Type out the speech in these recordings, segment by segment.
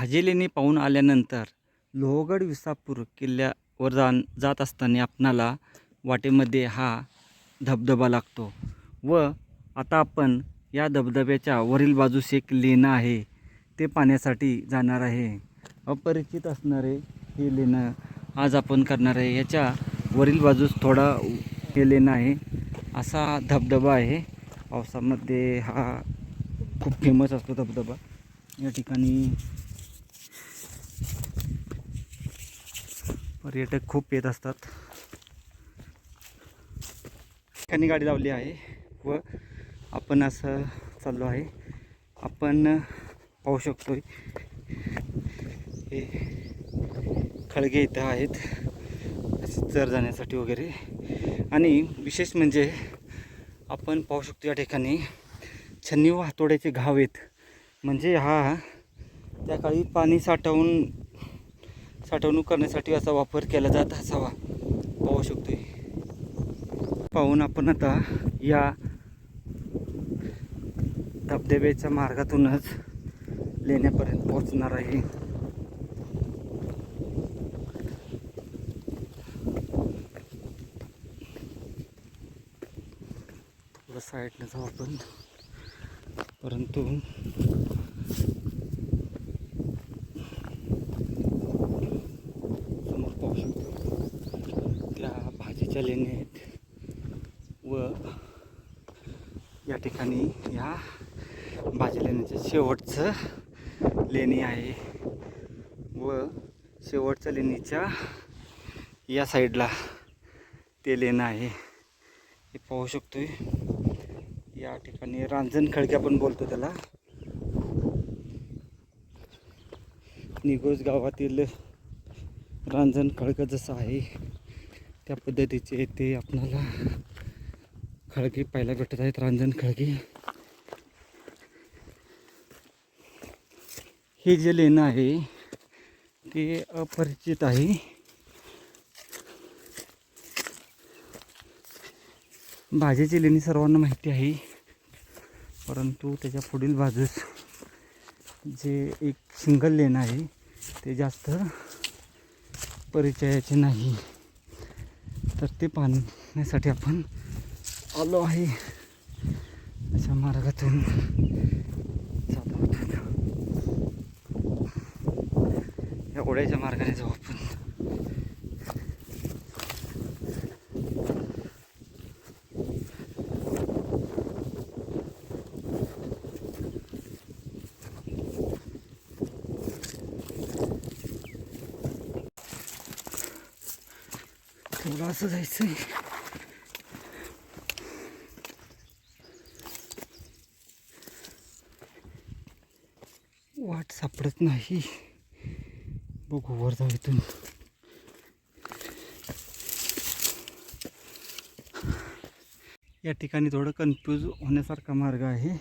भाजी लेणी पाहून आल्यानंतर लोहगड विसापूर किल्ल्यावर जा जात असताना आपणाला वाटेमध्ये हा धबधबा लागतो व आता आपण या धबधब्याच्या वरील बाजूस एक लेणं आहे ते पाण्यासाठी जाणार आहे. अपरिचित असणारे हे लेणं आज आपण करणार आहे. याच्या वरील बाजूस थोडा हे लेणं आहे. असा धबधबा आहे. पावसामध्ये हा खूप फेमस असतो धबधबा. या ठिकाणी पर्यटक खूप येत असतात. ठिकाणी गाडी लावली आहे व आपण असं चाललो आहे. आपण पाहू शकतो हे खळगे इथं आहेत. चर जाण्यासाठी वगैरे. आणि विशेष म्हणजे आपण पाहू शकतो या ठिकाणी छन्नी व हातोड्याचे घाव आहेत. म्हणजे हा त्या काळी पाणी साठवून साठवणूक करण्यासाठी असा वापर केला जात असावा. पाहू शकतोय. पाहून आपण आता या धबधब्याच्या मार्गातूनच लेण्यापर्यंत पोहोचणार आहे. थोडं साईडनं जाऊ आपण. परंतु समोर पाहू शकतो त्या आलेले आहेत व या ठिकाणी या भाजी लेण्याचं शेवटचं लेणी आहे. व शेवटच्या लेणीच्या या साईडला ते लेणं आहे. हे पाहू शकतोय. या ठिकाणी रांजण खडक्या पण बोलतो त्याला. निगोज गावातील रांजण खडकं जसं आहे. त्या पद्धतीचे ते आपणाला खळगे पाहायला भेटत आहेत. रांजण खळगे. हे जे लेणं आहे ते अपरिचित आहे. भाजीची लेणी सर्वांना माहिती आहे. परंतु त्याच्या पुढील बाजूस जे एक सिंगल लेन आहे ते जास्त परिचयाचे नाही. तर ते पाहण्यासाठी आपण आलो आहे. अशा मार्गातून जात आहोत या ओढ्याच्या मार्गाने जाऊ आपण. मला असं जायचं आहे वाट सापडत नाही बघू वर जाऊ इथून या ठिकाणी थोडं कन्फ्यूज होण्यासारखा मार्ग आहे.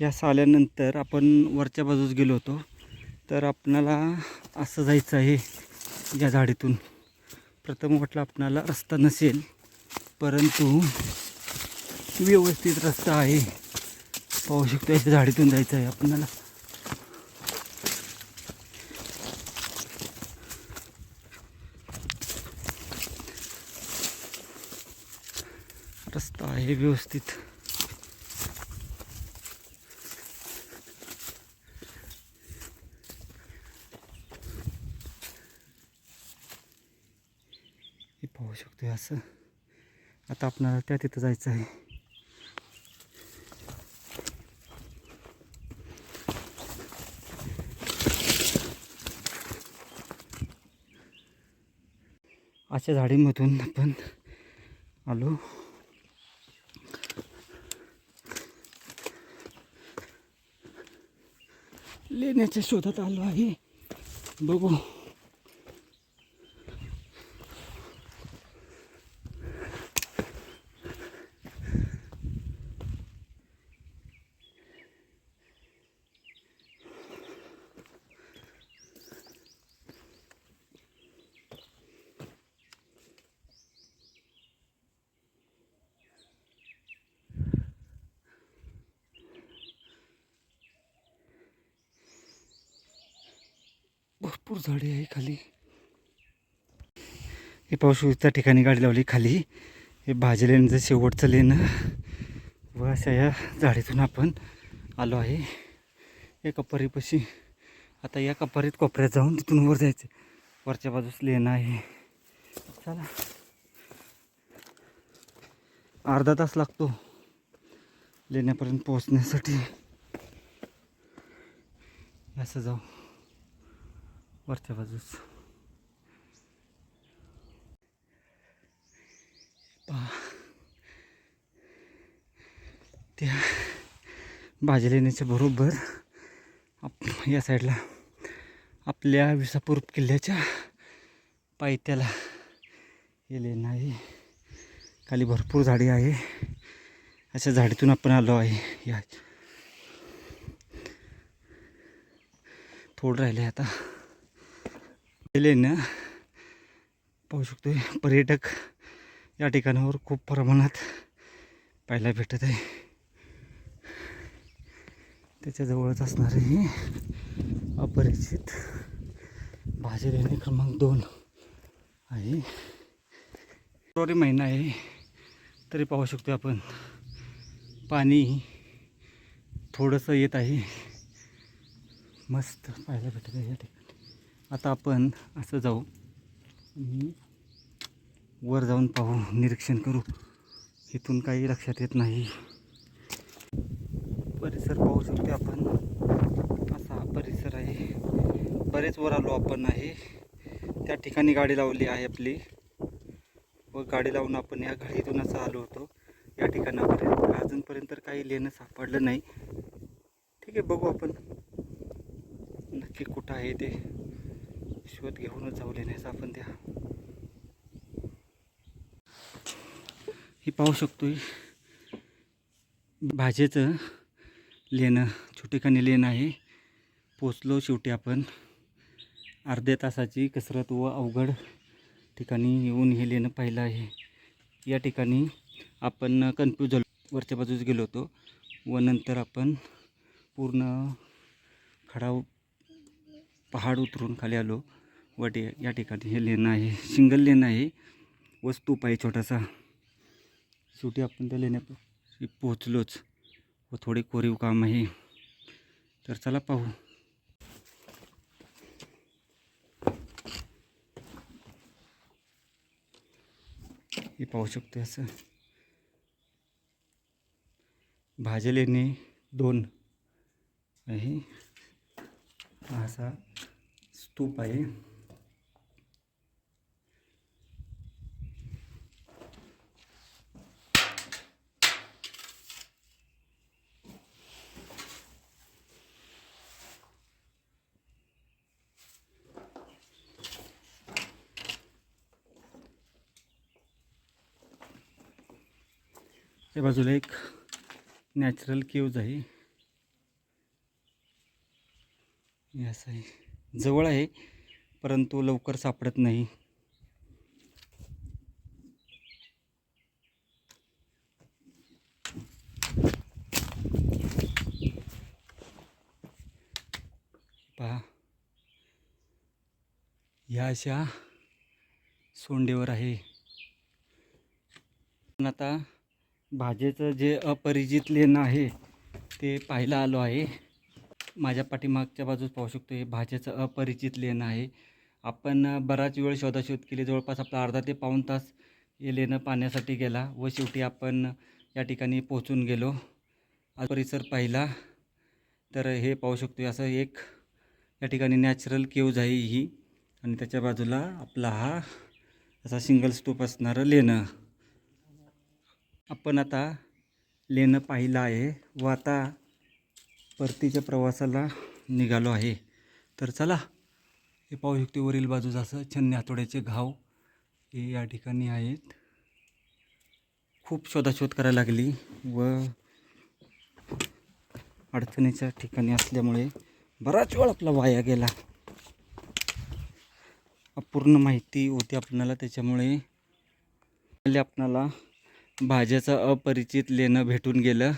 या साल्यानंतर आपण वरच्या बाजूस गेलो होतो. तर आपणाला असं जायचं आहे या झाडीतून. प्रथम वाटलं आपणाला रस्ता नसेल परंतु व्यवस्थित रस्ता आहे. पाहू शकतो याच्या झाडीतून जायचं आहे आपणाला. रस्ता आहे व्यवस्थित. पाहू शकतो असं. आता आपणाला त्या तिथं जायचं आहे. अशा झाडीमधून आपण आलो. लेण्याच्या शोधात आलो आहे. बघू. भरपूर झाडे आहे खाली. हे पावसाच्या ठिकाणी गाडी लावली खाली. हे भाजी लेणचं शेवटचं लेणं. व अशा या झाडीतून आपण आलो आहे. या कपारीपाशी आता या कपारीत कोपऱ्यात जाऊन तिथून वर जायचं. वरच्या बाजूस लेणं आहे. चला. अर्धा तास लागतो लेण्यापर्यंत पोहोचण्यासाठी. असं जाऊ. वरच्या बाजूस. पहा. त्या भाजी लेण्याच्या बरोबर आप या साईडला आपल्या विसापूर किल्ल्याच्या पायथ्याला हे नाही. आहे खाली भरपूर झाडी आहे. अशा झाडीतून आपण आलो आहे. या थोडं राहिले आता. हे ना पाहू शकतो पर्यटक या ठिकाणावर खूप प्रमाणात पाहायला भेटत आहे. त्याच्याजवळच असणारे हे अपरिचित भाजी क्रमांक दोन आहे. फेब्रुवारी महिना आहे तरी पाहू शकतो आपण. पाणी थोडंसं येत आहे. मस्त पाहायला भेटत आहे या ठिकाणी. आता आपण असं जाऊ. आणि वर जाऊन पाहू निरीक्षण करू. इथून काही लक्षात येत नाही. परिसर पाहू शकतो आपण. असा हा परिसर आहे. बरेच वर आलो आपण आहे. त्या ठिकाणी गाडी लावली आहे आपली. व गाडी लावून आपण या घाईतून असं आलो होतो. या ठिकाणापर्यंत. अजूनपर्यंत काही लेणं सापडलं नाही. ठीक आहे बघू आपण. नक्की कुठं आहे ते. शोध घेऊनच जाऊ लेण्याचा आपण त्या. ही पाहू शकतोय. भाजेचं लेणं छोटेखानी लेणं आहे. पोचलो शेवटी आपण. अर्ध्या तासाची कसरत व अवघड ठिकाणी येऊन हे लेणं पाहिलं आहे. या ठिकाणी आपण कन्फ्यूज झालो. वरच्या बाजूस गेलो होतो व नंतर आपण पूर्ण खडा पहाड उतरून खाली आलो. वाटे या ठिकाणी हे लेणं आहे सिंगल लेणं आहे. व स्तूप आहे छोटासा. शेवटी आपण त्या लेण्या पोहोचलोच. व थोडे कोरीव काम आहे. तर चला पाहू. हे पाहू शकतो असं. भाज्या लेणे दोन आहे. असा स्तूप आहे. त्या बाजूला एक नॅचरल केव्ज आहे. असं आहे. जवळ आहे परंतु लवकर सापडत नाही. पहा. ह्या अशा सोंडेवर आहे. पण आता भाजेचं जे अपरिचित लेणं आहे ते पाहायला आलो आहे. माझ्या पाठीमागच्या बाजूस पाहू शकतो हे भाजेचं अपरिचित लेणं आहे. आपण बराच वेळ शोधाशोध केली जवळपास आपला अर्धा ते पाऊण तास हे लेणं पाण्यासाठी गेला व शेवटी आपण या ठिकाणी पोहोचून गेलो. परिसर पाहिला तर हे पाहू शकतो असं एक या ठिकाणी नॅचरल केव्ज आहे ही. आणि त्याच्या बाजूला आपला हा असा सिंगल स्टोप असणारं लेणं. आपण आता लेणं पाहिलं आहे व आता परतीच्या प्रवासाला निघालो आहे. तर चला हे पाहू शकते वरील बाजूस असं छन्नी हातोड्याचे घाव हे या ठिकाणी आहेत. खूप शोधाशोध करायला लागली व अडचणीच्या ठिकाणी असल्यामुळे बराच वेळ आपला वाया गेला. अपूर्ण माहिती होती आपणाला त्याच्यामुळे आपणाला भाज्याचं अपरिचित लेणं भेटून गेलं.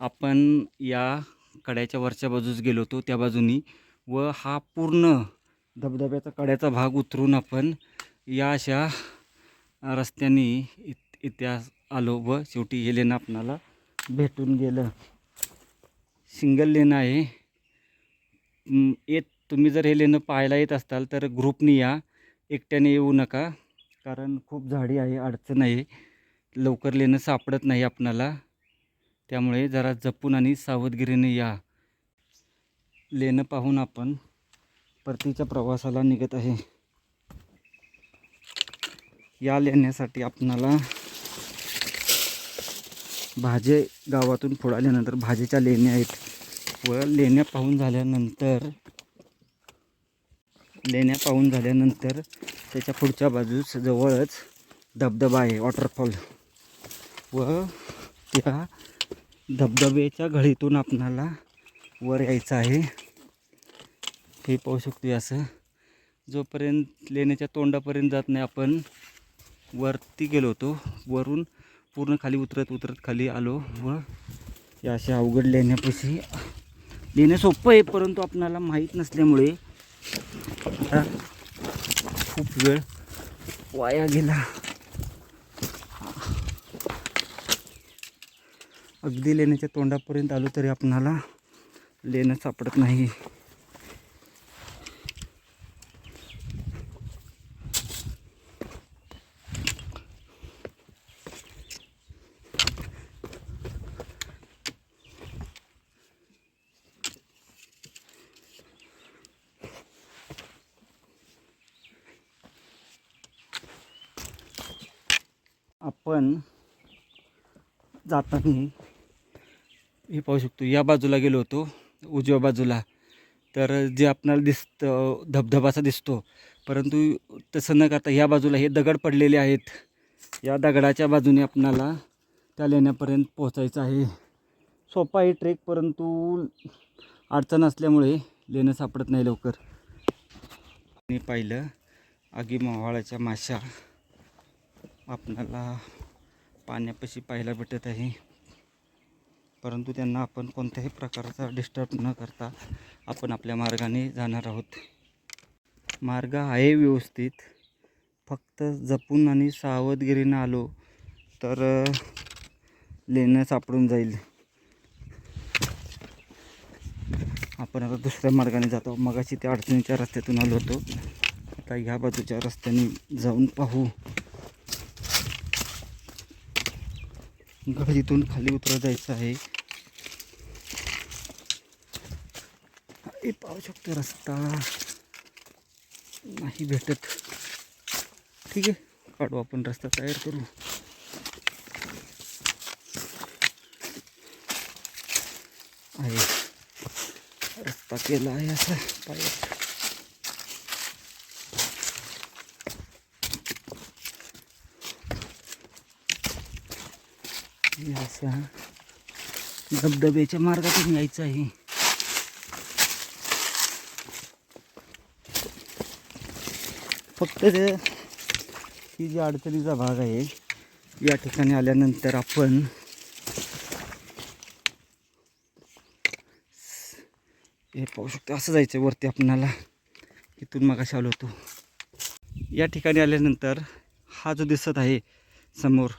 आपण या कड्याच्या वरच्या बाजूस गेलो होतो त्या बाजूनी. व हा पूर्ण धबधब्याचा कड्याचा भाग उतरून आपण या अशा रस्त्याने इत इतिहास आलो व शेवटी हे लेणं आपणाला भेटून गेलं. सिंगल लेणं आहे. येत तुम्ही जर हे लेणं पाहायला येत असाल तर ग्रुपनी या. एकट्याने येऊ नका. कारण खूप झाडी आहे अडचण आहे. लवकर लेणं सापडत नाही आपणाला. त्यामुळे जरा जपून आणि सावधगिरीने या. लेणं पाहून आपण परतीच्या प्रवासाला निघत आहे. या लेण्यासाठी आपणाला भाजे गावातून पुढे आल्यानंतर भाजीच्या लेण्या आहेत व लेण्या पाहून झाल्यानंतर लेण्या पाहून झाल्यानंतर त्याच्या पुढच्या बाजूस जवळच धबधबा आहे वॉटरफॉल व त्या धबधब्याच्या घळीतून आपणाला वर यायचं आहे. हे पाहू शकतो असं. जोपर्यंत लेण्याच्या तोंडापर्यंत जात नाही आपण वरती गेलो होतो. वरून पूर्ण खाली उतरत उतरत खाली आलो व या अशा अवघड लेण्यापाशी. लेणं सोपं आहे परंतु आपणाला माहीत नसल्यामुळे खूप वेळ वाया गेला. अगदी लेण्याच्या तोंडापर्यंत आलो तरी आपणाला लेणं सापडत नाही. आपण जाताना हे पाहू शकतो. या बाजूला गेलो होतो उजव्या बाजूला. तर जे आपणाला दिसतं धबधबाचा दिसतो परंतु तसं न करता या बाजूला हे दगड पडलेले आहेत. या दगडाच्या बाजूने आपणाला त्या लेण्यापर्यंत पोहोचायचं आहे. सोपा आहे ट्रेक परंतु अडचण असल्यामुळे लेणं सापडत नाही लवकर. मी पाहिलं आगी मावाळाच्या माशा आपणाला पाण्यापाशी पाहायला भेटत आहे. परंतु त्यांना आपण कोणत्याही प्रकारचा डिस्टर्ब न करता आपण आपल्या मार्गाने जाणार आहोत. मार्ग आहे व्यवस्थित. फक्त जपून आणि सावधगिरीनं आलो तर लेणं सापडून जाईल. आपण आता दुसऱ्या मार्गाने जातो मगाशी त्या अडचणीच्या रस्त्यातून आलो होतो. आता ह्या बाजूच्या रस्त्याने जाऊन पाहू. गडीतून खाली उतरत जायचं आहे. हे रस्ता. नाही भेटत. ठीक आहे, काढू आपण रस्ता तयार करू. रस्ता केला आहे हे धबधब्याच्या मार्गातून यायचं आहे. फक्त ते ही जी अडचणीचा भाग आहे या ठिकाणी आल्यानंतर आपण हे पाहू शकतो असं जायचं आहे वरती आपणाला. इथून मगाशी आलो होतो. या ठिकाणी आल्यानंतर हा जो दिसत आहे समोर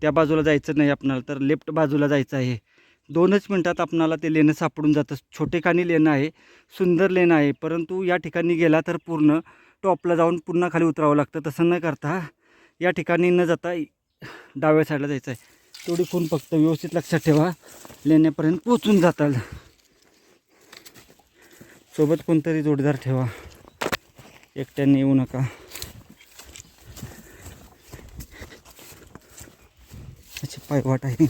त्या बाजूला जायचं नाही आपणाला तर लेफ्ट बाजूला जायचं आहे. दोनच मिनटात आपणाला ते लेणं सापडून जातं. छोटेखानी लेणं आहे सुंदर लेणं आहे परंतु या ठिकाणी गेला तर पूर्ण टॉपला जाऊन पुन्हा खाली उतरावं लागतं. तसं न करता या ठिकाणी न जाता डाव्या साईडला जायचं आहे. तेवढी फोन फक्त व्यवस्थित लक्षात ठेवा. लेण्यापर्यंत पोचून जाताल. सोबत कोणतरी जोडीदार ठेवा. एकट्याने येऊ नका. अशी पायवाट आहे.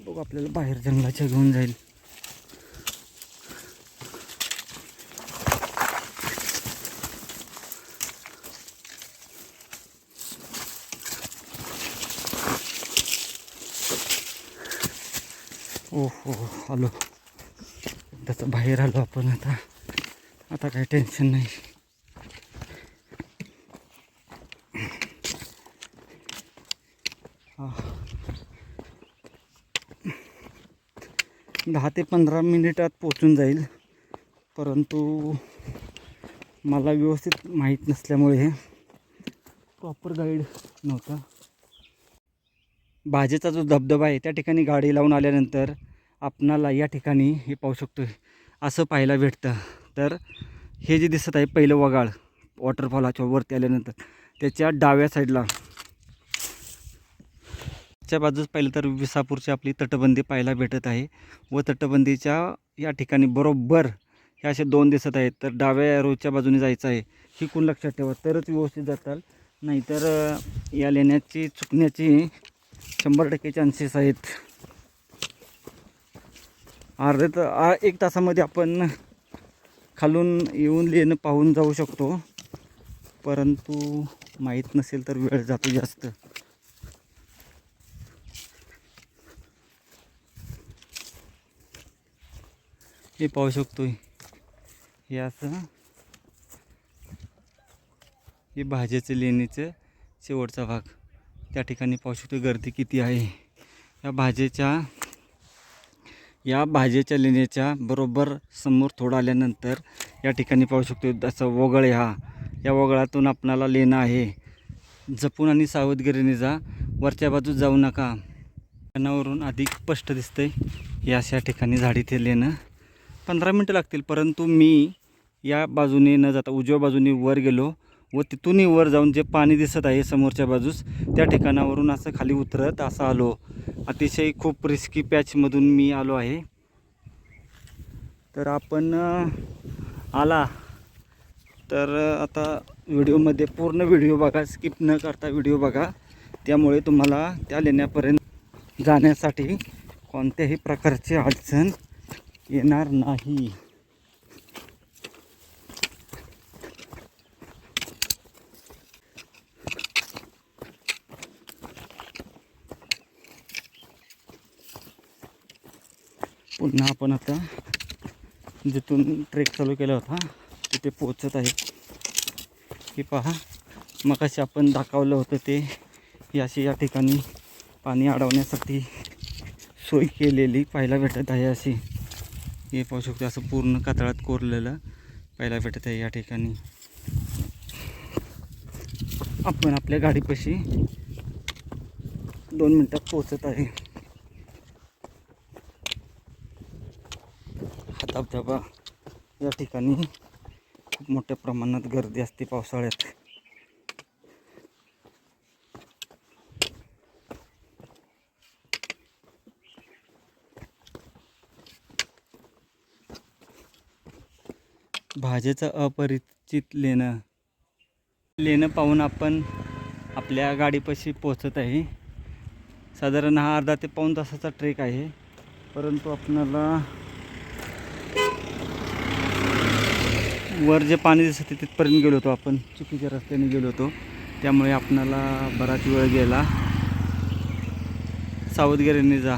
बघू आपल्याला बाहेर जंगलाच्या घेऊन जाईल. ओ हो आलो. एकदाच बाहेर आलो आपण आता. आता काही टेन्शन नाही. दहा ते पंधरा मिनिटात पोचून जाईल. परंतु मला व्यवस्थित माहीत नसल्यामुळे हे प्रॉपर गाईड नव्हता. भाजेचा जो धबधबा आहे त्या ठिकाणी गाडी लावून आल्यानंतर आपणाला या ठिकाणी हे पाहू शकतो असं पाहायला भेटतं. तर हे जे दिसत आहे पहिलं वगाळ वॉटरफॉलाच्या वरती आल्यानंतर त्याच्या डाव्या साईडला च्या बाजूस पाहिलं तर विसापूरची आपली तटबंदी पाहायला भेटत आहे व तटबंदीच्या या ठिकाणी बरोबर हे असे दोन दिसत आहेत. तर डाव्या रोजच्या बाजूने जायचं आहे. ही कोण लक्षात ठेवा? तरच व्यवस्थित जाताल. नाहीतर या लेण्याची चुकण्याची शंभर टक्के चान्सेस आहेत. अर्धे तर एक तासामध्ये आपण खालून येऊन लेणं पाहून जाऊ शकतो. परंतु माहीत नसेल तर वेळ जातो जास्त. हे पाहू शकतो हे असं हे भाज्याचं लेणीचं शेवटचा भाग. त्या ठिकाणी पाहू शकतो गर्दी किती आहे. या भाजेच्या या भाज्याच्या लेण्याच्या बरोबर समोर थोडं आल्यानंतर या ठिकाणी पाहू शकतो असं वगळ हा. या वगळातून आपणाला लेणं आहे. जपून आणि सावधगिरीने जा. वरच्या बाजूस जाऊ नका. कानावरून अधिक स्पष्ट दिसतंय. हे अशा ठिकाणी झाडी ते लेणं. पंधरा मिनटं लागतील परंतु मी या बाजूने न जाता उजव्या बाजूने वर गेलो व तिथूनही वर जाऊन जे पाणी दिसत आहे समोरच्या बाजूस त्या ठिकाणावरून असं खाली उतरत असं आलो. अतिशय खूप रिस्की पॅचमधून मी आलो आहे. तर आपण आला. तर आता व्हिडिओमध्ये पूर्ण व्हिडिओ बघा स्किप न करता व्हिडिओ बघा. त्यामुळे तुम्हाला त्या लेण्यापर्यंत जाण्यासाठी कोणत्याही प्रकारची अडचण येणार नाही. पुन्हा आपण आता जिथून ट्रेक चालू केला होता तिथे पोचत आहे. की पहा मग आपण दाखवलं होतं ते अशी या ठिकाणी पाणी अडवण्यासाठी सोय केलेली पाहायला भेटत आहे अशी. हे पाहू शकतो असं पूर्ण कातळात कोरलेलं पाहायला भेटत आहे या ठिकाणी. आपण आपल्या गाडीपाशी दोन मिनटात पोचत आहे. हा धबधबा या ठिकाणी खूप मोठ्या प्रमाणात गर्दी असते पावसाळ्यात. भाजेचं अपरिचित लेणं. लेणं पाहून आपण आपल्या गाडीपाशी पोचत आहे. साधारण हा अर्धा ते पाऊण तासाचा ट्रेक आहे. परंतु आपणाला वर जे पाणी दिसत आहे तिथपर्यंत गेलो होतो आपण. चुकीच्या रस्त्याने गेलो होतो. त्यामुळे आपणाला बराच वेळ गेला. सावधगिरीने जा.